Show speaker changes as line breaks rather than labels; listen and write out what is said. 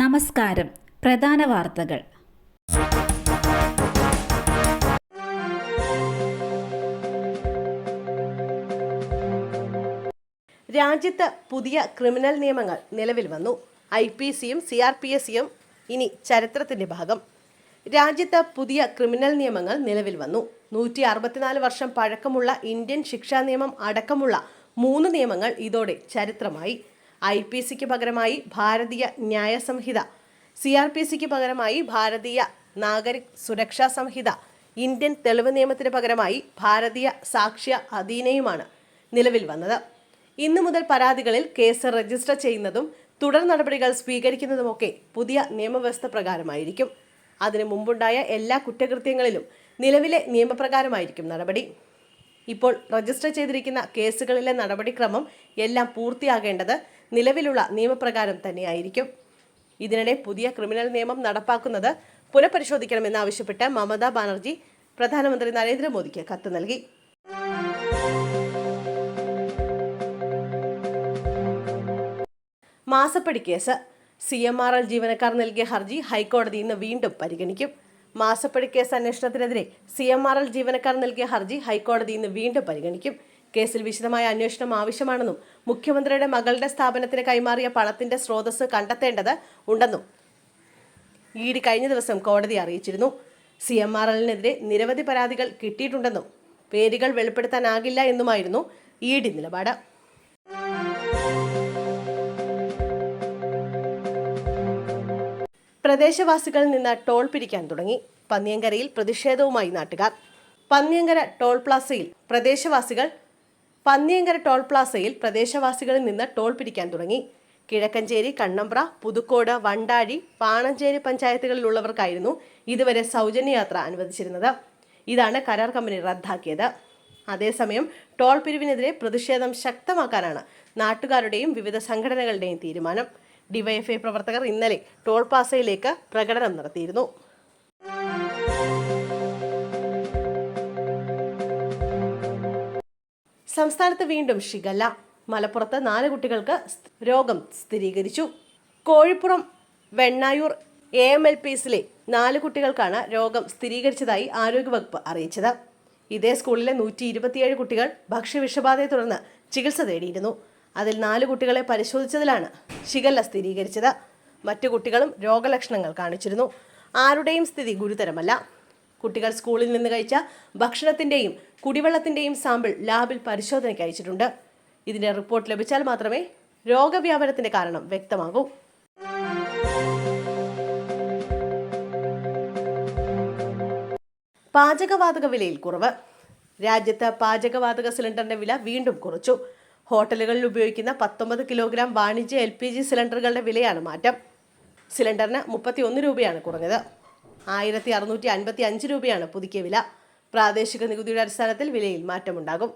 നമസ്കാരം. പ്രധാന വാർത്തകൾ.
രാജ്യത്ത് പുതിയ ക്രിമിനൽ നിയമങ്ങൾ നിലവിൽ വന്നു. ഐ പി സിയും സി ആർ പി എസ് സിയും ഇനി ചരിത്രത്തിന്റെ ഭാഗം. രാജ്യത്ത് പുതിയ ക്രിമിനൽ നിയമങ്ങൾ നിലവിൽ വന്നു. നൂറ്റി അറുപത്തിനാല് വർഷം പഴക്കമുള്ള ഇന്ത്യൻ ശിക്ഷാ നിയമം അടക്കമുള്ള മൂന്ന് നിയമങ്ങൾ ഇതോടെ ചരിത്രമായി. ഐ പി സിക്ക് പകരമായി ഭാരതീയ ന്യായ സംഹിത സി ആർ പി സിക്ക് പകരമായി ഭാരതീയ നാഗരിക് സുരക്ഷാ സംഹിത ഇന്ത്യൻ തെളിവ് നിയമത്തിന് പകരമായി ഭാരതീയ സാക്ഷ്യ അധീനയുമാണ് നിലവിൽ വന്നത്. ഇന്നു മുതൽ പരാതികളിൽ കേസ് രജിസ്റ്റർ ചെയ്യുന്നതും തുടർ നടപടികൾ സ്വീകരിക്കുന്നതുമൊക്കെ പുതിയ നിയമവ്യവസ്ഥ പ്രകാരമായിരിക്കും. അതിനു മുമ്പുണ്ടായ എല്ലാ കുറ്റകൃത്യങ്ങളിലും നിലവിലെ നിയമപ്രകാരമായിരിക്കും നടപടി. ഇപ്പോൾ രജിസ്റ്റർ ചെയ്തിരിക്കുന്ന കേസുകളിലെ നടപടിക്രമം എല്ലാം പൂർത്തിയാകേണ്ടത് നിലവിലുള്ള നിയമപ്രകാരം തന്നെയായിരിക്കും. ഇതിനിടെ പുതിയ ക്രിമിനൽ നിയമം നടപ്പാക്കുന്നത് പുനഃപരിശോധിക്കണമെന്നാവശ്യപ്പെട്ട് മമതാ ബാനർജി പ്രധാനമന്ത്രി നരേന്ദ്രമോദിക്ക് കത്ത് നൽകി. മാസപ്പടി case. C M R L ജീവനക്കാർ നൽകിയ ഹർജി ഹൈക്കോടതി ഇന്ന് വീണ്ടും പരിഗണിക്കും. മാസപ്പടി കേസ് അന്വേഷണത്തിനെതിരെ സി എം ആർ എൽ ജീവനക്കാർ നൽകിയ ഹർജി ഹൈക്കോടതി ഇന്ന് വീണ്ടും പരിഗണിക്കും. കേസിൽ വിശദമായ അന്വേഷണം ആവശ്യമാണെന്നും മുഖ്യമന്ത്രിയുടെ മകളുടെ സ്ഥാപനത്തിന് കൈമാറിയ പണത്തിന്റെ സ്രോതസ് കണ്ടെത്തേണ്ടത് ഉണ്ടെന്നും കഴിഞ്ഞ ദിവസം കോടതി അറിയിച്ചിരുന്നു. സി എം ആർ എല്ലിനെതിരെ നിരവധി പരാതികൾ കിട്ടിയിട്ടുണ്ടെന്നും പേരുകൾ വെളിപ്പെടുത്താനാകില്ല എന്നുമായിരുന്നു ഇ ഡി നിലപാട്. പ്രദേശവാസികളിൽ നിന്ന് ടോൾ പിരിക്കാൻ തുടങ്ങി. പന്നിയങ്കരയിൽ പ്രതിഷേധവുമായി നാട്ടുകാർ. പന്നിയങ്കര ടോൾ പ്ലാസയിൽ പ്രദേശവാസികൾ പന്നിയങ്കര ടോൾ പ്ലാസയിൽ പ്രദേശവാസികളിൽ നിന്ന് ടോൾ പിടിക്കാൻ തുടങ്ങി. കിഴക്കഞ്ചേരി കണ്ണമ്പ്ര പുതുക്കോട് വണ്ടാഴി പാണഞ്ചേരി പഞ്ചായത്തുകളിലുള്ളവർക്കായിരുന്നു ഇതുവരെ സൗജന്യയാത്ര അനുവദിച്ചിരുന്നത്. ഇതാണ് കരാർ കമ്പനി റദ്ദാക്കിയത്. അതേസമയം ടോൾ പിരിവിനെതിരെ പ്രതിഷേധം ശക്തമാക്കാനാണ് നാട്ടുകാരുടെയും വിവിധ സംഘടനകളുടെയും തീരുമാനം. ഡിവൈഎഫ്ഐ പ്രവർത്തകർ ഇന്നലെ ടോൾ പാസയിലേക്ക് പ്രകടനം നടത്തിയിരുന്നു. സംസ്ഥാനത്ത് വീണ്ടും ഷിഗല്ല മലപ്പുറത്ത് നാല് കുട്ടികൾക്ക് രോഗം സ്ഥിരീകരിച്ചു. Kozhippuram Vennayur A M L P എസിലെ നാല് കുട്ടികൾക്കാണ് രോഗം സ്ഥിരീകരിച്ചതായി ആരോഗ്യവകുപ്പ് അറിയിച്ചത്. ഇതേ സ്കൂളിലെ നൂറ്റി ഇരുപത്തിയേഴ് കുട്ടികൾ ഭക്ഷ്യവിഷബാധയെ തുടർന്ന് ചികിത്സ തേടിയിരുന്നു. അതിൽ നാല് കുട്ടികളെ പരിശോധിച്ചതിലാണ് ഷിഗല്ല സ്ഥിരീകരിച്ചത്. മറ്റു കുട്ടികളും രോഗലക്ഷണങ്ങൾ കാണിച്ചിരുന്നു. ആരുടെയും സ്ഥിതി ഗുരുതരമല്ല. കുട്ടികൾ സ്കൂളിൽ നിന്ന് കഴിച്ച ഭക്ഷണത്തിന്റെയും കുടിവെള്ളത്തിന്റെയും സാമ്പിൾ ലാബിൽ പരിശോധനയ്ക്ക് അയച്ചിട്ടുണ്ട്. ഇതിന്റെ റിപ്പോർട്ട് ലഭിച്ചാൽ മാത്രമേ രോഗവ്യാപനത്തിന്റെ കാരണം വ്യക്തമാകൂ. പാചകവാതക വിലയിൽ കുറവ്. രാജ്യത്ത് പാചകവാതക സിലിണ്ടറിന്റെ വില വീണ്ടും കുറച്ചു. ഹോട്ടലുകളിൽ ഉപയോഗിക്കുന്ന പത്തൊമ്പത് കിലോഗ്രാം വാണിജ്യ എൽ സിലിണ്ടറുകളുടെ വിലയാണ് മാറ്റം. സിലിണ്ടറിന് മുപ്പത്തി ഒന്ന് രൂപയാണ് കുറഞ്ഞത്. ആയിരത്തി അറുന്നൂറ്റി അൻപത്തി അഞ്ച് രൂപയാണ് പുതുക്കിയ വില. പ്രാദേശിക നികുതിയുടെ അടിസ്ഥാനത്തിൽ വിലയിൽ മാറ്റമുണ്ടാകും.